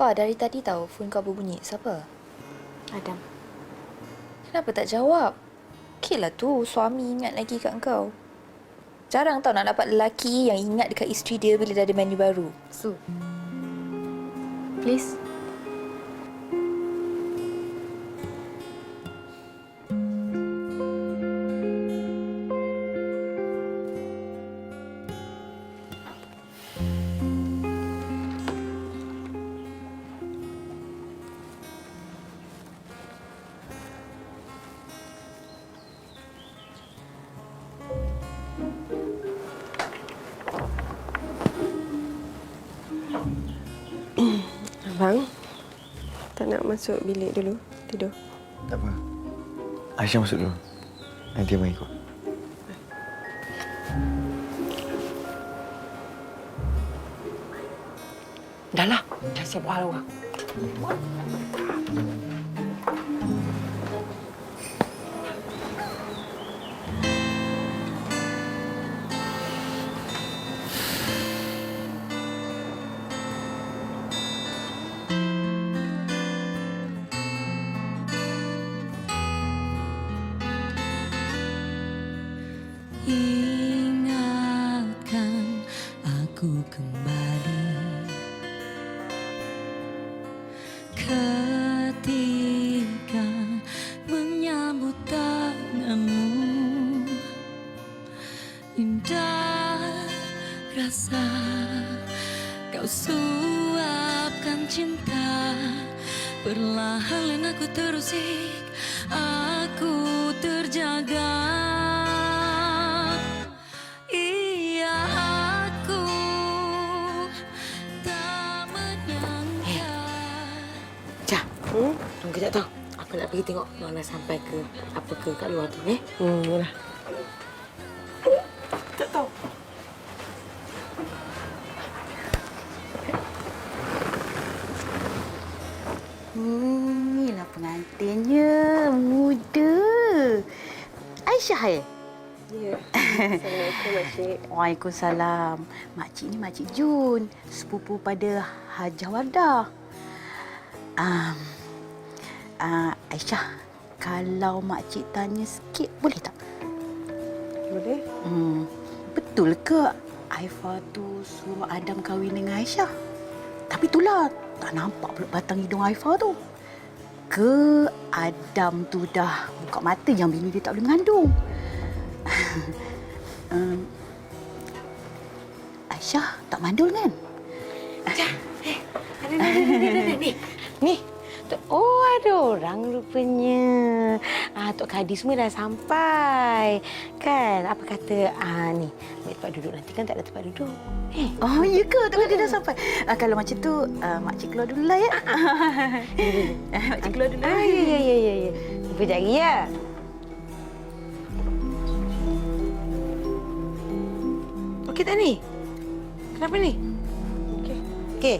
Fah, dari tadi tahu phone kau berbunyi. Siapa? Adam. Kenapa tak jawab? Okey lah tu, suami ingat lagi kat kau. Jarang tau nak dapat lelaki yang ingat dekat isteri dia bila dah ada menu baru. Su. Please. Abang, tak nak masuk bilik dulu, tidur. Tak apa. Aisyah masuk dulu. Nanti abang ikut. Dah lah, dah siap buat orang. Aku kembali. Ketika menyambut tanganmu Indah rasa kau suapkan cinta. Perlahan aku terusik Aku terjaga Tunggu kejap tau. Aku nak pergi tengok Nona sampai ke apa ke kat luar tu, eh? Hmm, lah. Tak tahu. Hmm, inilah pengantinnya. Muda. Aisyah eh? Ya. Assalamualaikum, Makcik. Waalaikumsalam. Makcik ni Makcik Jun. Sepupu pada Hajah Wardah. Um, uh, Aisyah, kalau Makcik tanya sikit, boleh tak? Boleh? Hmm, betul ke Aifa tu suruh Adam kahwin dengan Aisyah? Tapi itulah, tak nampak pula batang hidung Aifa tu. Ke Adam tu dah buka mata yang bini dia tak boleh mengandung? um, Aisyah tak mandul kan? Ni, ni, ni, ni, ni, ni. Ni. Tu- Oh, ada orang rupanya. Ah, Tok Kadi semua dah sampai. Kan? Apa kata, ah, ni, ambil tempat duduk. Nanti kan tak ada tempat duduk. Eh, Oh, ya ke? Tak dia dah sampai. Uh, kalau macam tu, uh, makcik keluar dulu lah ya. makcik keluar dulu. ah, ya, ya, ya, ya, ya. Jumpa lagi, ya. Okey tak ni? Kenapa ni? Okey. Okey.